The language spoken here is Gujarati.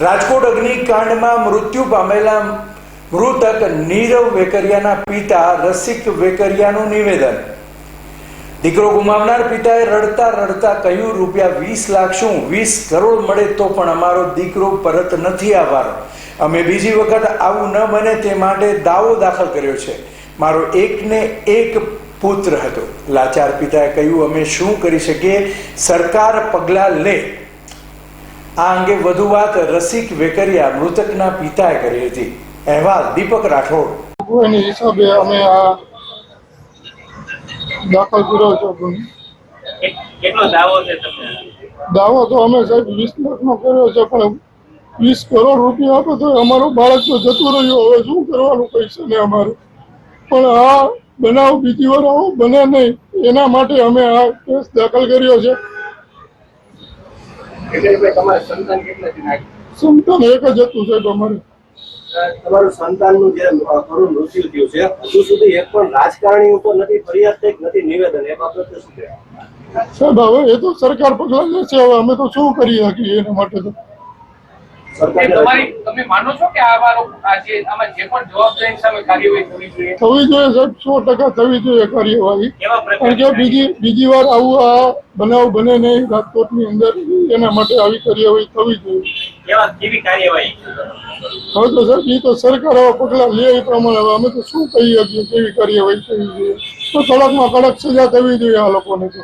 રાજકોટ અગ્નિકાંડમાં મૃત્યુ પામેલા મૃતક નીરવ વેકરિયાના પિતા રસિક વેકરિયાનું નિવેદન. દીકરો ગુમાવનાર પિતાએ રડતા રડતા કહ્યું, રૂપિયા વીસ લાખ શું? વીસ કરોડ મળે તો પણ અમારો દીકરો પરત નથી આવવાનો. અમે બીજી વખત આવું ન બને તે માટે દાવો દાખલ કર્યો છે. મારો એકને એક પુત્ર હતો. લાચાર પિતાએ કહ્યું, અમે શું કરી શકીએ? સરકાર પગલાં લે. આ અંગે વધુ વાત રસિક વેકરિયા મૃતકના પિતાએ કરી હતી. અહેવાલ દીપક રાઠોડ. એની હિસાબે અમે આ દાખલ કર્યો છે કેટલો દાવો છે તમને? દાવો તો અમે સાહેબ વીસ લાખનો કર્યો છે પણ વીસ કરોડ રૂપિયા આપે તો અમારું બાળક તો જતું રહ્યું હવે શું કરવાનું પૈસા ને અમારે? પણ આ બનાવ બીજી વાર આવો બને નહીં. એના માટે અમે આ કેસ દાખલ કર્યો છે. એટલે તમારા સંતાન કેટલા છે સંતાન એક જ હતું સાહેબ અમારે. તમારું સંતાનનું જે કરું કરુણ મૃત્યુ થયું છે હજુ સુધી એક પણ રાજકારણી ઉપર નથી ફરિયાદ થઈ નથી નિવેદન એ બાબતે શું સાહેબ હવે એ તો સરકાર પગલાં લે છે હવે અમે તો શું કરી શકીએ એના માટે તો? થવી જોઈએ? સાહેબ સો ટકા થવી જોઈએ કાર્યવાહી. કારણ કે બીજી બીજી વાર આવું આ બનાવ બને નહીં રાજકોટની અંદર એના માટે આવી કાર્યવાહી થવી જોઈએ. કાર્યવાહી? હવે તો સાહેબ એ તો સરકાર આવા પગલાં લે એ પ્રમાણે. હવે અમે તો શું કહીએ શકીએ કેવી કાર્યવાહી થવી જોઈએ? તો કડકમાં કડક સજા થવી જોઈએ આ લોકોને તો.